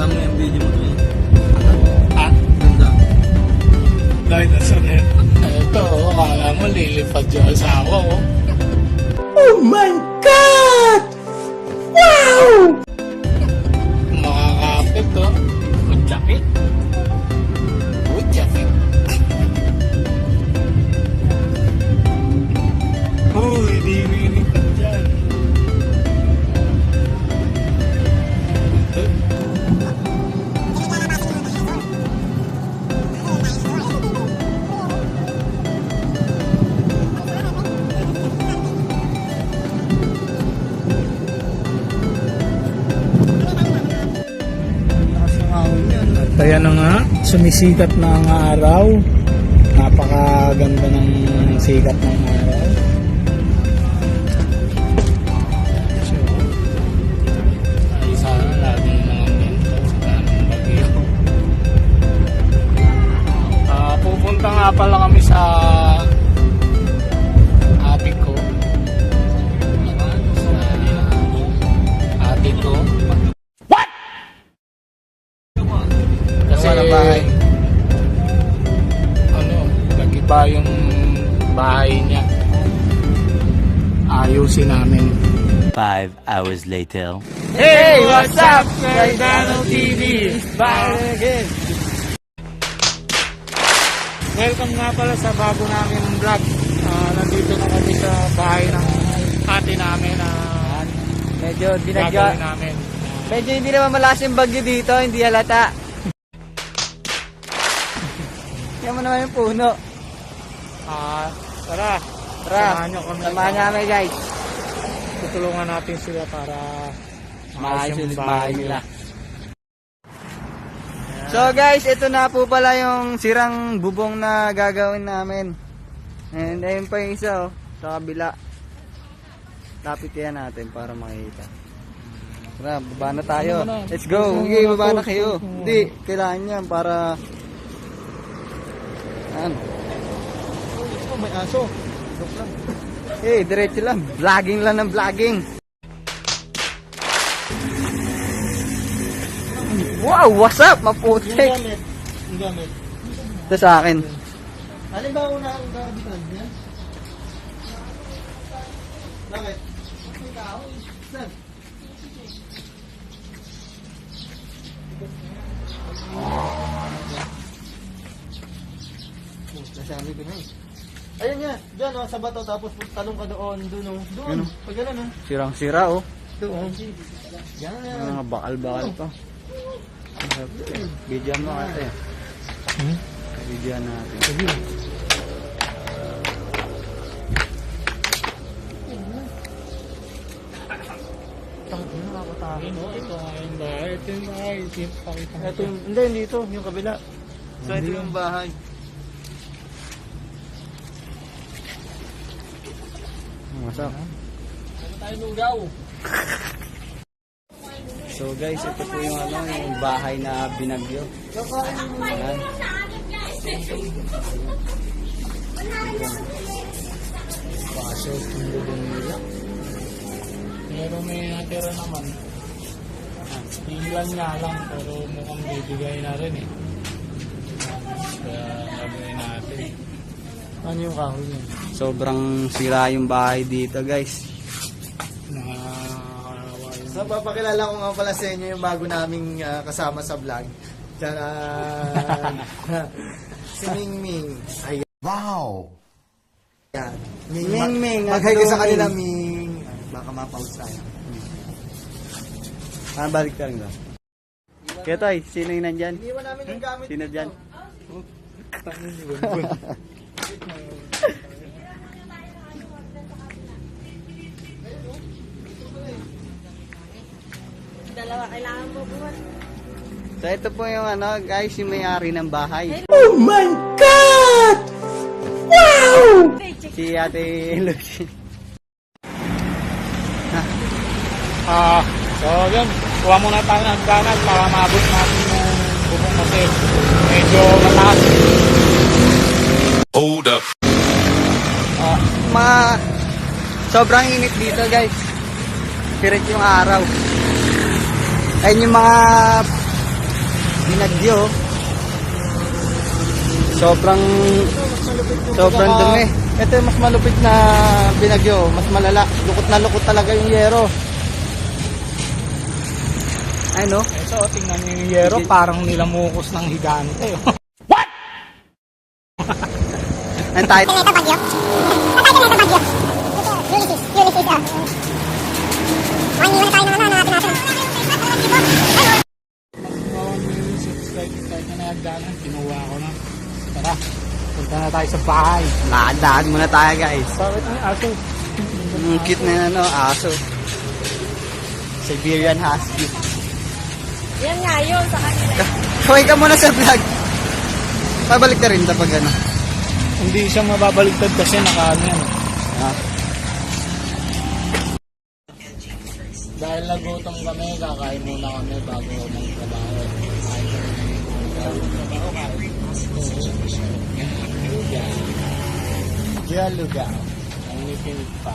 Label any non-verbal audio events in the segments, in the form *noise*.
Ganda mo yung video mo eh. Ah, Ganda. dahil na sa net. Ito, oh, akala mo lilipad yung asawa ko. Oh my ayan na nga, sumisikat na ang araw. Napakaganda ng sikat ng araw. Ah, pupunta nga pala kami sa Five hours later. Hey, what's up? Gaidano TV. Back again. Welcome nga pala sa bago namin vlog. Ah, nandito na kami sa bahay ng ate namin na Medyo gagawin dinagya. namin. Medyo hindi naman malakas yung bagyo dito, hindi halata. Yan mo naman yung puno. Ah, tara. Tara, Samahan niyo kami. samahan kami guys. Tutulungan natin sila para Maayos yung bahay nila. So guys, ito na po pala yung sirang bubong na gagawin namin. And ayun pa yung isa oh, sa kabila. Lapit yan natin para makita. Tara, baba na tayo. Ano? Let's go. Okay, baba na kayo. Hindi, kailangan yan para... Ano? May aso. Eh, diretso lang. Vlogging lang ng vlogging. Wow, what's up? Maputik. Yung gamit. Ito sa akin. Alin ba una ang gagabitan niya? Bakit? Nasabi ko na eh. Ayun nga, dyan oh, sa bato tapos talong ka doon, doon oh. Doon, Ano? pag gano'n oh. Sirang-sira oh. Doon. Yan. Mga bakal-bakal to. Video mo kasi. Hmm? Video natin. Sige. Tangin na nakakatakot. No? Ito nga yung bahay. Ito yung bahay. Ito pakita mo. Ito yung, hindi, hindi ito. Yung kabila. So, ito yung bahay. Masak. Tayo lugaw? *laughs* So guys, ito po yung ano, yung bahay na binagyo. Ayan. Paso, yung lubong nila. Pero may natira naman. Ilan nga lang, pero mukhang bibigay na rin eh. Kaya gagawin natin. Ano yung kahoy niya? Sobrang sira yung bahay dito guys. Nakakawa yung... So, papakilala ko nga pala sa inyo yung bago naming ah, kasama sa vlog. Taran! *laughs* si Ming Ming. Ayan. Wow! Yan. Ming, Ming Ming, Mag-hi ka sa kanila, Ming. Baka ma-pause tayo. Ah, balik ka rin ba? Kaya tayo, sino yung nandyan? Iniwan namin yung gamit Sino dyan? Dalawa kailangan mo. So ito po yung ano, guys, yung may-ari ng bahay. Si Ate Lucy. Ah, so yun. Kuha muna tayo ng ganan para maabot natin yung bubong kasi medyo mataas. Hold up. Ah, ma sobrang init dito, guys. different yung araw. Ayun yung mga binagyo. Sobrang sobrang dumi. Ito yung mas malupit na binagyo, mas malala. Lukot na lukot talaga yung yero. Ay no? Ito, tingnan niyo yung yero, parang nilamukos ng higante. *laughs* oh. Ang title. Ito bagyo. Sa title nito bagyo. Ulysses. Ulysses. ah. Iwan na tayo ano, natin natin. Na nagdagan, kinuha ko na. Tara, punta na tayo sa bahay. Lakad-lakad muna tayo guys. Bakit ni aso? Ang cute na ano, aso. Siberian Husky. Yan nga yun sa kanila. Kaway ka muna sa vlog. Pabalik na rin kapag ano. Hindi siya mababaligtad kasi nakaano yan. Ah. Dahil nagutom kami, kakain muna kami bago magtrabaho. Kain kami ng trabaho, kain. Yan. Diyan lugaw. Ang nipinit pa.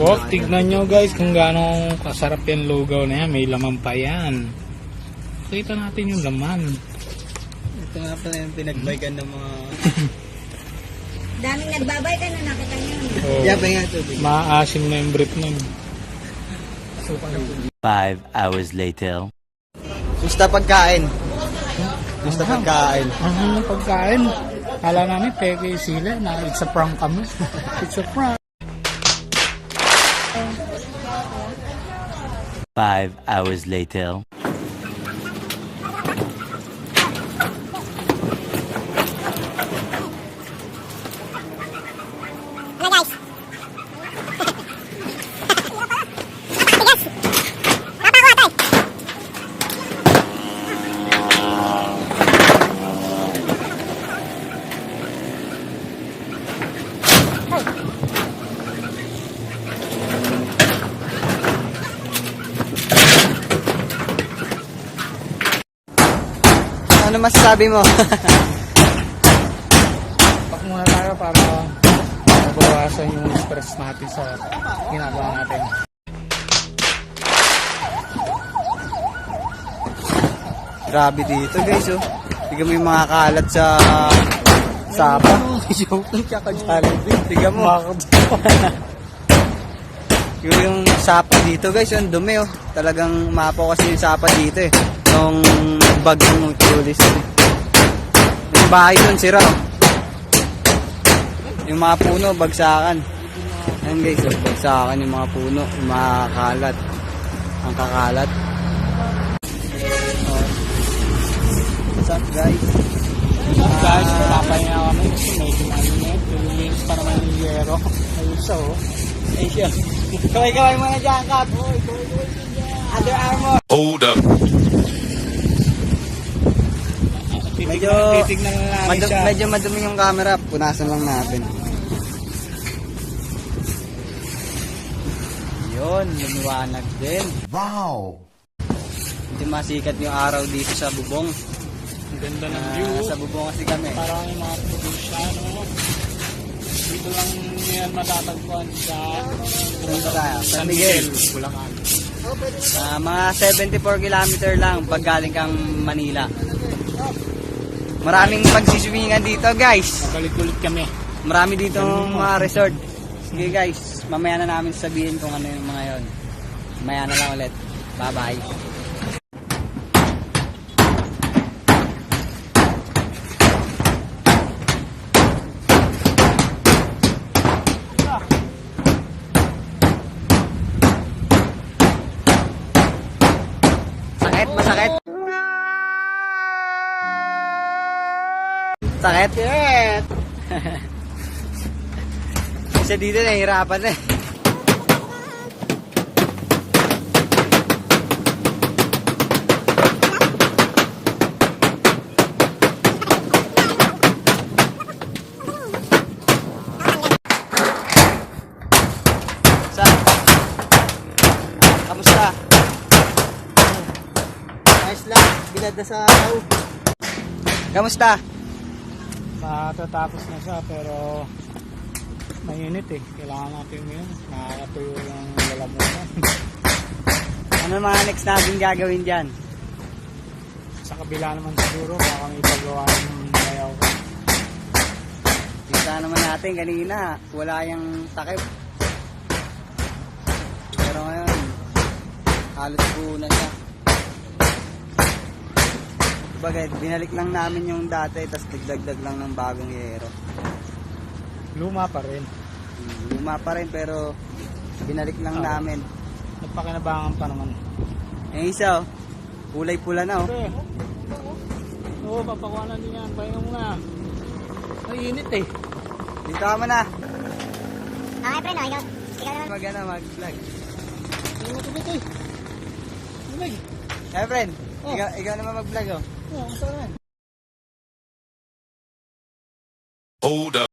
Oh, tignan nyo guys kung gaano kasarap yung lugaw na yan. May laman pa yan. Kita natin yung laman. Ito nga pala yung pinagbaygan ng mga... *laughs* Daming nagbabay ka na nakita niyo. Oh, Yeah, nga tubig. Maasim na yung brief nun. Five hours later. Gusto pagkain. Gusto pagkain. Ang ng pagkain. Kala namin peke sila na it's a prank kami. *laughs* It's a prank. Five hours later. Ano guys? Ano masasabi mo? *laughs* Pak muna tayo para mabawasan yung stress natin sa ginagawa natin. Grabe dito guys oh. Tignan mo yung mga kalat sa sapa. *laughs* Joke lang siya ka Jollibee. Tignan mo. Yung, yung sapa dito guys, yung dumi oh. Talagang mapo kasi yung sapa dito eh. Nung bag ng tulis. Yung bahay dun, sira oh. Yung mga puno, bagsakan. Ayan guys, oh, bagsakan yung mga puno, yung mga kalat. Ang kakalat. Oh. What's up guys? Guys, papahinga kami kasi medyo mainit. Linis pa naman yung yero. Ayun siya oh. Siya. Kaway-kaway muna dyan, Kap. Under Armour. Hold up. Medyo- na medyo madumi yung camera. Punasan lang natin. Yun, lumiwanag din. Wow! Hindi masikat yung araw dito sa bubong. Ang ganda ng Ah, view. sa bubong kasi kami. Parang yung mga probinsyano. Dito lang yan matatagpuan sa Punta tayo. San Miguel, Bulacan. Ah, mga 74 kilometer lang pag galing kang Manila. Maraming pagsiswimingan dito guys. Balik-ulit kami. Marami dito mga resort. Sige guys, mamaya na namin sabihin kung ano yung mga yon. Mamaya na lang ulit. Bye bye. Sakit, masakit. Sakit? Sakit. *laughs* Kasi dito nahihirapan na eh. Kamusta? Ayos lang, bilad na sa araw. Kamusta? Matatapos na siya pero Mainit eh. Kailangan natin yun. Nakakatuyo yung lalamunan. *laughs* Ano mga next natin gagawin dyan? Sa kabila naman siguro, baka kami pagawa ng mayaw ko. Kita naman natin kanina, wala yung takip. Pero ngayon, halos buo na siya. Bagay, binalik lang namin yung dati, tapos nagdagdag lang ng bagong yero. Luma pa rin. Luma pa rin, pero binalik lang Oo. namin. Nagpakinabangan pa naman. Yung isa, oh, kulay pula na, oh. Pre, oo, papakuha na din yan. Pahinga muna. Mainit eh. Dito ka na. Okay, pre, no? Ikaw, ikaw naman. Mag, ano, mag-vlog. Pahinga tubig eh. Tubig. Eh, friend, Oh. ikaw, ikaw naman mag-vlog, oh. Oo, ang sarap. Hold up.